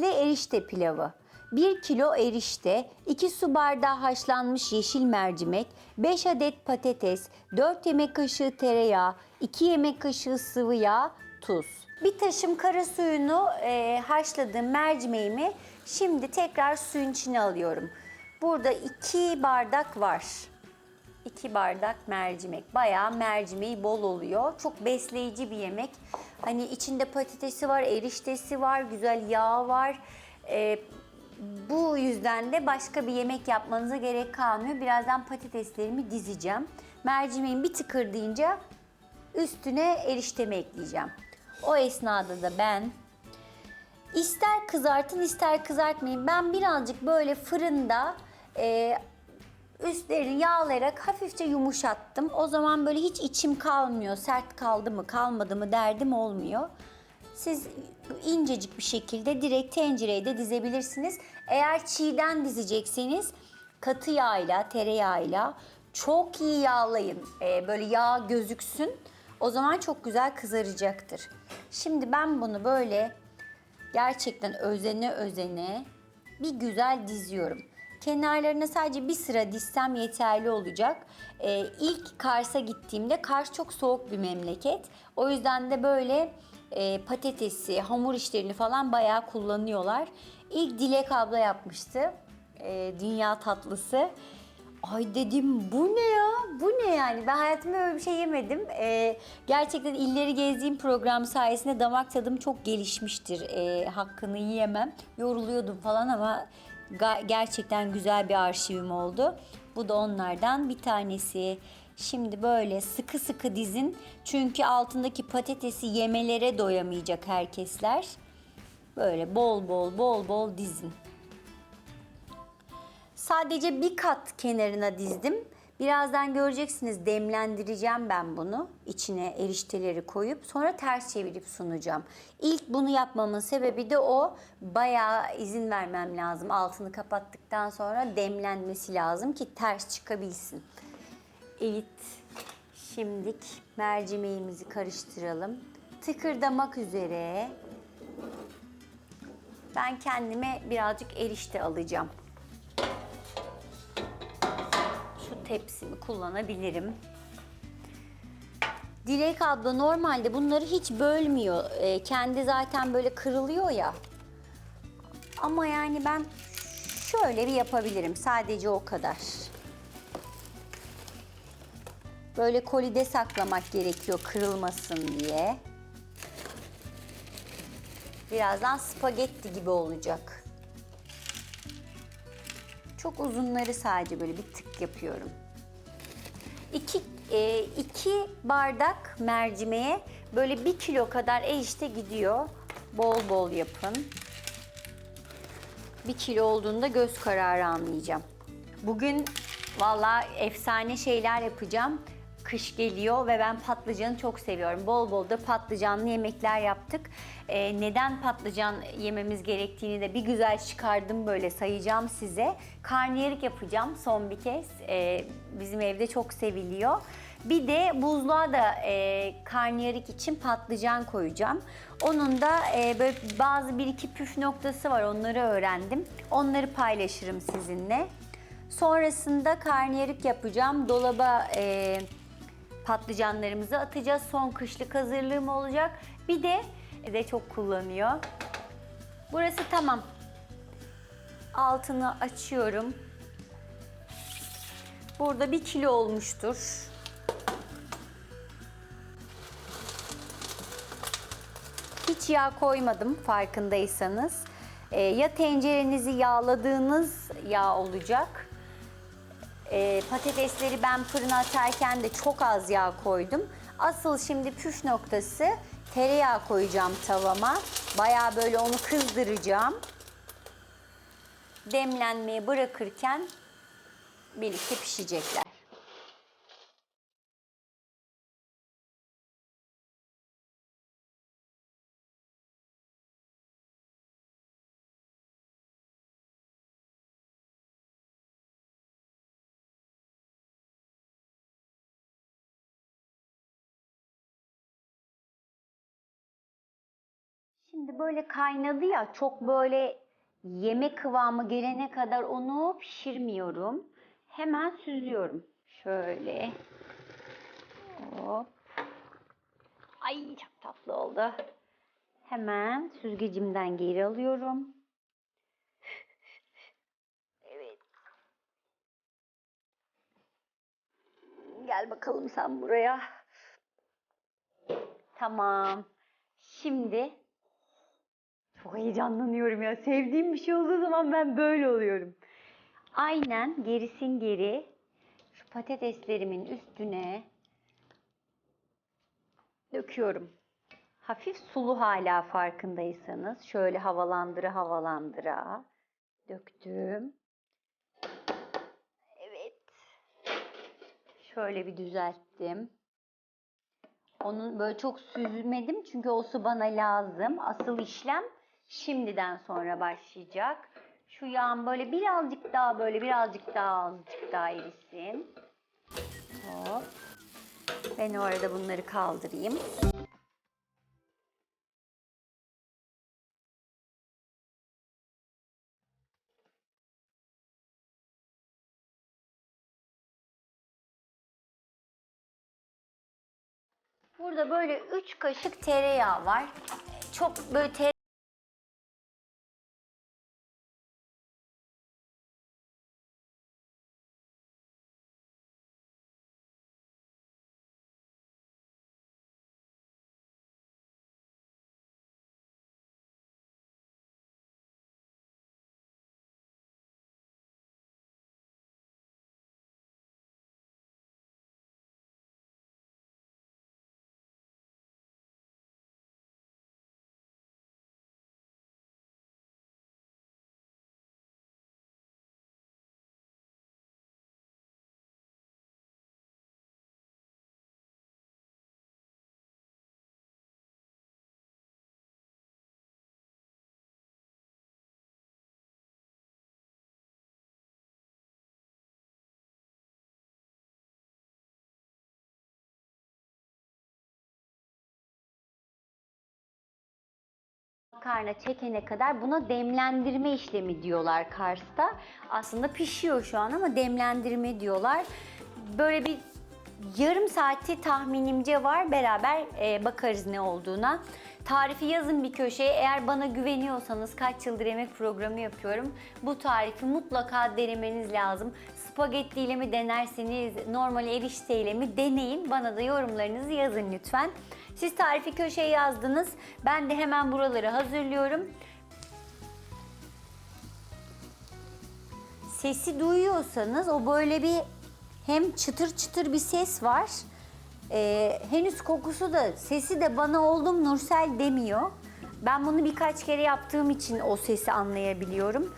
erişte pilavı. 1 kilo erişte, 2 su bardağı haşlanmış yeşil mercimek, 5 adet patates, 4 yemek kaşığı tereyağı, 2 yemek kaşığı sıvı yağ, tuz. Bir taşım kara suyunu e, haşladığım mercimeğimi şimdi tekrar suyun içine alıyorum. Burada 2 bardak var. 2 bardak mercimek. Bayağı mercimeği bol oluyor. Çok besleyici bir yemek. Hani içinde patatesi var, eriştesi var, güzel yağ var. Ee, bu yüzden de başka bir yemek yapmanıza gerek kalmıyor. Birazdan patateslerimi dizeceğim. Mercimeğin bir tıkırdayınca üstüne eriştemi ekleyeceğim. O esnada da ben İster kızartın ister kızartmayın. Ben birazcık böyle fırında e, üstlerini yağlayarak hafifçe yumuşattım. O zaman böyle hiç içim kalmıyor. Sert kaldı mı kalmadı mı derdim olmuyor. Siz incecik bir şekilde direkt tencereye de dizebilirsiniz. Eğer çiğden dizecekseniz katı yağıyla, tereyağıyla çok iyi yağlayın. Ee, böyle yağ gözüksün. O zaman çok güzel kızaracaktır. Şimdi ben bunu böyle gerçekten özene özene bir güzel diziyorum. Kenarlarına sadece bir sıra dizsem yeterli olacak. Ee, ilk Kars'a gittiğimde Kars çok soğuk bir memleket. O yüzden de böyle e, patatesi, hamur işlerini falan bayağı kullanıyorlar. İlk Dilek abla yapmıştı. e, dünya tatlısı. Ay dedim bu ne ya? Bu ne yani? Ben hayatımda böyle bir şey yemedim. Ee, gerçekten illeri gezdiğim program sayesinde damak tadım çok gelişmiştir. Ee, hakkını yiyemem. Yoruluyordum falan ama gerçekten güzel bir arşivim oldu. Bu da onlardan bir tanesi. Şimdi böyle sıkı sıkı dizin. Çünkü altındaki patatesi yemelere doyamayacak herkesler. Böyle bol bol bol bol dizin. Sadece bir kat kenarına dizdim. Birazdan göreceksiniz demlendireceğim ben bunu. İçine erişteleri koyup sonra ters çevirip sunacağım. İlk bunu yapmamın sebebi de o. Bayağı izin vermem lazım. Altını kapattıktan sonra demlenmesi lazım ki ters çıkabilsin. Evet. Şimdik mercimeğimizi karıştıralım. Tıkırdamak üzere. Ben kendime birazcık erişte alacağım. Tepsimi kullanabilirim. Dilek abla normalde bunları hiç bölmüyor. Ee, kendi zaten böyle kırılıyor ya. Ama yani ben şöyle bir yapabilirim. Sadece o kadar. Böyle kolide saklamak gerekiyor kırılmasın diye. Birazdan spagetti gibi olacak. Çok uzunları sadece böyle bir tık yapıyorum. İki, e, iki bardak mercimeğe böyle bir kilo kadar erişte gidiyor. Bol bol yapın. Bir kilo olduğunda göz kararı anlayacağım. Bugün valla efsane şeyler yapacağım. Kış geliyor ve ben patlıcanı çok seviyorum. Bol bol da patlıcanlı yemekler yaptık. Ee, neden patlıcan yememiz gerektiğini de bir güzel çıkardım böyle sayacağım size. Karnıyarık yapacağım son bir kez. Ee, bizim evde çok seviliyor. Bir de buzluğa da e, karnıyarık için patlıcan koyacağım. Onun da e, böyle bazı bir iki püf noktası var onları öğrendim. Onları paylaşırım sizinle. Sonrasında karnıyarık yapacağım. Dolaba e, patlıcanlarımızı atacağız. Son kışlık hazırlığım olacak. Bir de de çok kullanıyor. Burası tamam. Altını açıyorum. Burada bir kilo olmuştur. Hiç yağ koymadım farkındaysanız. Ee, ya tencerenizi yağladığınız yağ olacak. Ee, patatesleri ben fırına atarken de çok az yağ koydum. Asıl şimdi püf noktası tereyağı koyacağım tavama. Bayağı böyle onu kızdıracağım. Demlenmeye bırakırken birlikte pişecekler. Şimdi böyle kaynadı ya çok böyle yeme kıvamı gelene kadar onu pişirmiyorum. Hemen süzüyorum. Şöyle. Hop. Ay çok tatlı oldu. Hemen süzgecimden geri alıyorum. Evet. Gel bakalım sen buraya. Tamam. Şimdi çok heyecanlanıyorum ya. Sevdiğim bir şey olduğu zaman ben böyle oluyorum. Aynen gerisin geri şu patateslerimin üstüne döküyorum. Hafif sulu hala farkındaysanız şöyle havalandıra havalandıra döktüm. Evet. Şöyle bir düzelttim. Onun böyle çok süzmedim çünkü o su bana lazım. Asıl işlem şimdiden sonra başlayacak. Şu yağın böyle birazcık daha böyle birazcık daha azıcık daha erisin. Hop. Ben o arada bunları kaldırayım. Burada böyle 3 kaşık tereyağı var. Çok böyle tere makarna çekene kadar buna demlendirme işlemi diyorlar Kars'ta. Aslında pişiyor şu an ama demlendirme diyorlar. Böyle bir yarım saati tahminimce var. Beraber e, bakarız ne olduğuna. Tarifi yazın bir köşeye. Eğer bana güveniyorsanız kaç yıldır yemek programı yapıyorum. Bu tarifi mutlaka denemeniz lazım. Spagetti ile mi denerseniz, normal erişteyle mi deneyin. Bana da yorumlarınızı yazın lütfen. Siz tarifi köşeye yazdınız. Ben de hemen buraları hazırlıyorum. Sesi duyuyorsanız o böyle bir hem çıtır çıtır bir ses var. Ee, henüz kokusu da sesi de bana oldum Nursel demiyor. Ben bunu birkaç kere yaptığım için o sesi anlayabiliyorum.